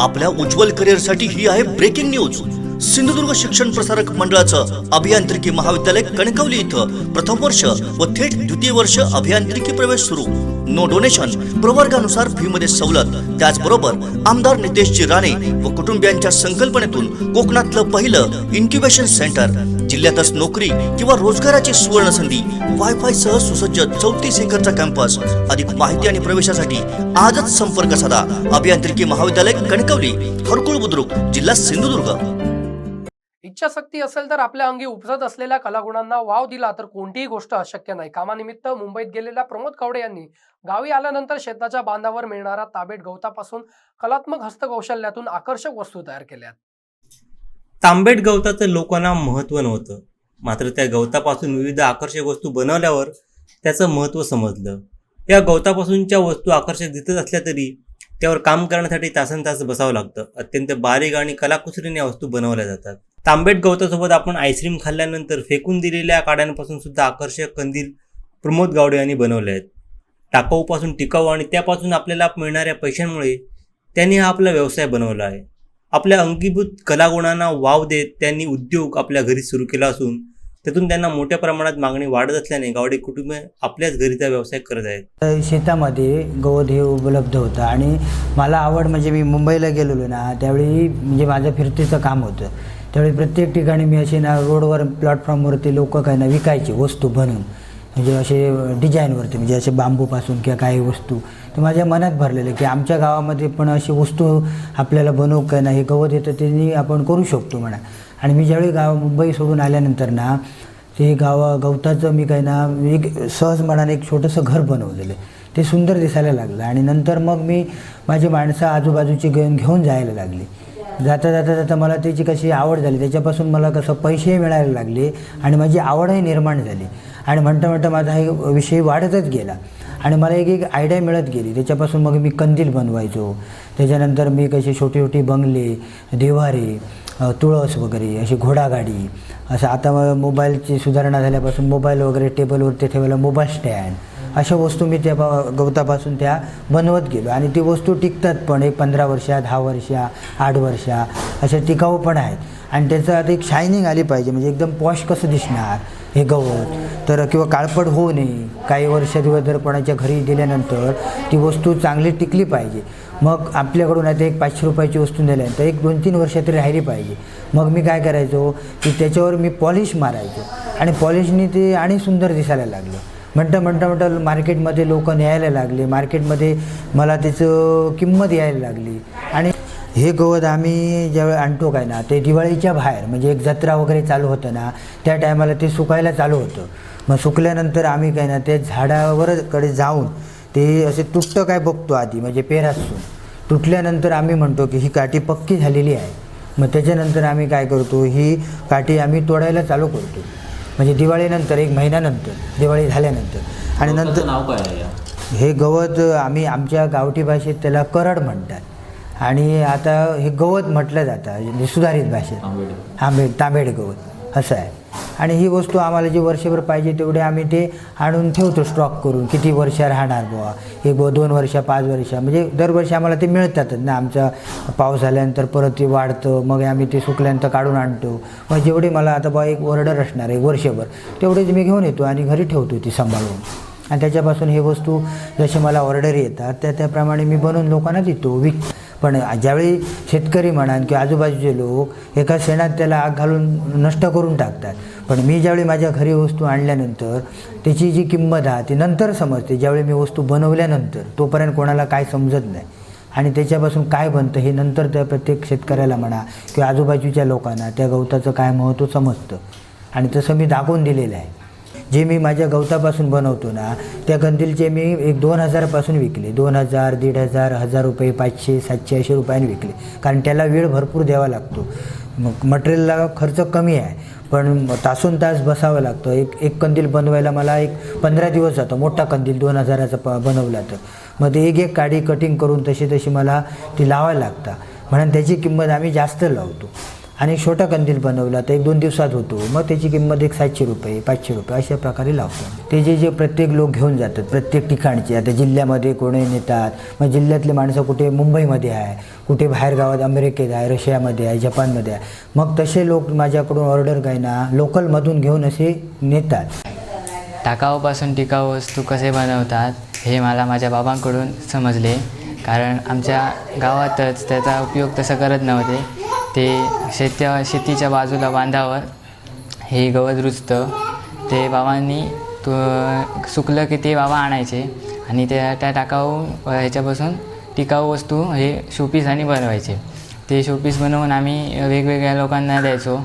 आपल्या उज्ज्वल करिअरसाठी ही आहे ब्रेकिंग न्यूज सिंधुदुर्ग शिक्षण प्रसारक मंडळाचं अभियांत्रिकी महाविद्यालय कणकवली इथं प्रथम वर्ष व थेट द्वितीय वर्ष अभियांत्रिकी प्रवेश सुरू. नो डोनेशन प्रवर्गानुसार फी मध्ये सवलत. त्याचबरोबर आमदार नितेशजी राणे व कुटुंबियांच्या संकल्पनेतून कोकणातलं पहिलं इन्क्युबेशन सेंटर जिल्ह्यातच नोकरी किंवा रोजगाराची सुवर्ण संधी वायफाय सह सुसज्ज चौतीस एकरचा कॅम्पस अधिक माहिती आणि प्रवेशासाठी आजच संपर्क साधा. अभियांत्रिकी महाविद्यालय कणकवली हरकुळ बुद्रुक जिल्हा सिंधुदुर्ग. इच्छाशक्ती असेल तर आपल्या अंगी उपजत असलेल्या कलागुणांना वाव दिला तर कोणतीही गोष्ट अशक्य नाही. कामानिमित्त मुंबईत गेलेल्या प्रमोद कावडे यांनी गावी आल्यानंतर शेताच्या बांधावर मिळणारा ताबेट गवतापासून कलात्मक हस्तकौशल्यातून आकर्षक वस्तू तयार केल्या तांबेट गवताचं लोकांना महत्त्व नव्हतं. मात्र त्या गवतापासून विविध आकर्षक वस्तू बनवल्यावर त्याचं महत्त्व समजलं. या गवतापासूनच्या वस्तू आकर्षक दिसत असल्या तरी त्यावर काम करण्यासाठी तासन तास बसावं लागतं. अत्यंत बारीक आणि कलाकुसरीने या वस्तू बनवल्या जातात. तांबेट गवतासोबत आपण आईस्क्रीम खाल्ल्यानंतर फेकून दिलेल्या काड्यांपासून सुद्धा आकर्षक कंदील प्रमोद गावडे यांनी बनवले आहेत. टाकाऊपासून टिकाऊ आणि त्यापासून आपल्याला मिळणाऱ्या पैशांमुळे त्यांनी हा आपला व्यवसाय बनवला आहे. आपल्या अंगीभूत कलागुणांना वाव देत त्यांनी उद्योग आपल्या घरी सुरू केला असून त्यातून त्यांना मोठ्या प्रमाणात मागणी वाढत असल्याने गावडे कुटुंब आपल्याच घरीचा व्यवसाय करत आहेत. शेतामध्ये गवत हे उपलब्ध होतं आणि मला आवड म्हणजे मी मुंबईला गेलेलो ना त्यावेळी म्हणजे माझं फिरतीचं काम होतं. त्यावेळी प्रत्येक ठिकाणी मी असे ना रोडवर प्लॅटफॉर्मवरती लोक काय ना विकायचे वस्तू बनवून म्हणजे असे डिझाईनवरती म्हणजे असे बांबूपासून किंवा काही वस्तू. तर माझ्या मनात भरलेलं की आमच्या गावामध्ये पण अशी वस्तू आपल्याला बनवू काय नाही हे गवत येतं त्यांनी आपण करू शकतो म्हणा. आणि मी ज्यावेळी गाव मुंबई सोडून आल्यानंतर ना ते गावा गवताचं मी काय ना एक सहज मनाने एक छोटंसं घर बनवलेलं ते सुंदर दिसायला लागलं. आणि नंतर मग मी माझी माणसं आजूबाजूची घेऊन घेऊन जायला लागली. जाता जाता जाता मला त्याची कशी आवड झाली त्याच्यापासून मला कसं पैसेही मिळायला लागले आणि माझी आवडही निर्माण झाली. आणि म्हणता म्हणता माझा हे विषय वाढतच गेला. आणि मला एक एक आयडिया मिळत गेली. त्याच्यापासून मग मी कंदील बनवायचो. त्याच्यानंतर मी कसे छोटी छोटी बंगले देवारे तुळस वगैरे अशी घोडागाडी असं आता मोबाईलची सुधारणा झाल्यापासून मोबाईल वगैरे टेबलवरती ठेवायला मोबाईल स्टँड अशा वस्तू मी त्या बा- गवतापासून त्या बनवत गेलो. आणि ती वस्तू टिकतात पण एक पंधरा वर्षा दहा वर्षा आठ वर्षा अशा टिकाऊ पण आहेत. आणि त्याचं आता एक शायनिंग आली पाहिजे म्हणजे एकदम पॉश कसं दिसणार? हे गवत. तर किंवा काळपट होऊ नये. काही वर्ष दिवस जर कोणाच्या घरी दिल्यानंतर ती वस्तू चांगली टिकली पाहिजे. मग आपल्याकडून आता एक पाचशे रुपयाची वस्तू दिल्यानंतर एक दोन तीन वर्ष तरी राहिली पाहिजे. मग मी काय करायचो? की त्याच्यावर मी पॉलिश मारायचो. आणि पॉलिशनी ते आणि सुंदर दिसायला लागलं. म्हणता म्हणता म्हणता मार्केटमध्ये लोक न्यायला लागले. मार्केटमध्ये मला त्याचं किंमत यायला लागली. आणि हे गवत आम्ही ज्यावेळी आणतो काय ना ते दिवाळीच्या बाहेर म्हणजे एक जत्रा वगैरे चालू होतं ना त्या टायमाला ते सुकायला चालू होतं. मग सुकल्यानंतर आम्ही काय ना ते झाडावर कडे जाऊन ते असे तुटतं काय बघतो आधी म्हणजे पेरासून. तुटल्यानंतर आम्ही म्हणतो की ही काठी पक्की झालेली आहे. मग त्याच्यानंतर आम्ही काय करतो ही काठी आम्ही तोडायला चालू करतो. म्हणजे दिवाळीनंतर एक महिन्यानंतर दिवाळी झाल्यानंतर. आणि नंतर नाव काय? हे गवत आम्ही आमच्या गावठी भाषेत त्याला करड म्हणतात. आणि आता हे गवत म्हटलं जातं म्हणजे सुधारित भाषेत. आंबेड. तांबेड गवत असं आहे. आणि ही वस्तू आम्हाला जी वर्षभर पाहिजे तेवढे आम्ही ते आणून ठेवतो स्टॉक करून. किती वर्ष राहणार बुवा? एक बुवा दोन वर्ष पाच वर्ष. म्हणजे दरवर्षी आम्हाला ते मिळतातच ना. आमचा पाऊस झाल्यानंतर परत ते वाढतं मग आम्ही ते सुकल्यानंतर काढून आणतो. मग जेवढे मला आता बुवा एक ऑर्डर असणार एक वर्षभर तेवढेच मी घेऊन येतो आणि घरी ठेवतो ती सांभाळून. आणि त्याच्यापासून हे वस्तू जसे मला ऑर्डर येतात त्या त्याप्रमाणे मी बनवून लोकांना देतो विक पण ज्यावेळी शेतकरी म्हणान किंवा आजूबाजूचे लोक एका शेणात त्याला आग घालून नष्ट करून टाकतात. पण मी ज्यावेळी माझ्या घरी वस्तू आणल्यानंतर त्याची जी किंमत आहे ती नंतर समजते. ज्यावेळी मी वस्तू बनवल्यानंतर तोपर्यंत कोणाला काय समजत नाही. आणि त्याच्यापासून काय बनतं हे नंतर त्या प्रत्येक शेतकऱ्याला म्हणा किंवा आजूबाजूच्या लोकांना त्या गवताचं काय महत्त्व समजतं. आणि तसं मी दाखवून दिलेलं आहे. जे मी माझ्या गवतापासून बनवतो ना त्या कंदीलचे मी एक दोन हजारापासून विकले. दोन हजार दीड हजार हजार रुपये पाचशे सातशे असे रुपयांनी विकले. कारण त्याला वेळ भरपूर द्यावा लागतो. मग मटेरियलला खर्च कमी आहे पण तासून तास बसावं लागतं. एक एक कंदील बनवायला मला एक पंधरा दिवस जातो. मोठा कंदील दोन हजाराचा प बनवला तर. मग ते एक एक काडी कटिंग करून तशी तशी मला ती लावायला लागतं. म्हणून त्याची किंमत आम्ही जास्त लावतो. आणि छोटा कंदील बनवला तर एक दोन दिवसात होतो. मग त्याची किंमत एक सातशे रुपये पाचशे रुपये अशा प्रकारे लावतो. ते जे जे प्रत्येक लोक घेऊन जातात प्रत्येक ठिकाणचे. आता जिल्ह्यामध्ये कोणी नेतात मग जिल्ह्यातले माणसं कुठे मुंबईमध्ये आहे कुठे बाहेर गावात अमेरिकेत आहे रशियामध्ये आहे जपानमध्ये आहे. मग तसे लोक माझ्याकडून ऑर्डर काय ना लोकलमधून घेऊन असे नेतात. टाकाऊपासून टिकाऊ वस्तू कसे बनवतात हे मला माझ्या बाबांकडून समजले. कारण आमच्या गावातच त्याचा उपयोग तसं करत नव्हते. ते शेत्या शेतीच्या बाजूला बांधावर हे गवत रुजतं. ते बाबांनी तो सुकलं की ते बाबा आणायचे आणि त्या त्या टाकाऊ ह्याच्यापासून टिकाऊ वस्तू हे शोपीस आणि बनवायचे. ते शोपीस बनवून आम्ही वेगवेगळ्या लोकांना द्यायचो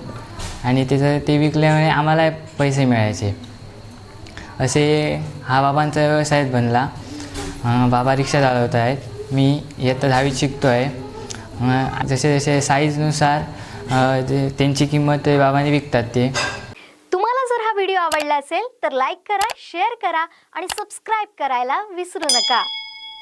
आणि त्याचं ते विकल्यामुळे आम्हाला पैसे मिळायचे. असे हा बाबांचा व्यवसायच बनला. बाबा रिक्षा चालवत आहेत मी इयत्ता दहावीत शिकतो आहे जसे जसे साईजनुसार जे त्यांची किंमत ते बाबांनी विकतात ते. तुम्हाला जर हा व्हिडिओ आवडला असेल तर लाईक करा शेअर करा आणि सबस्क्राईब करायला विसरू नका.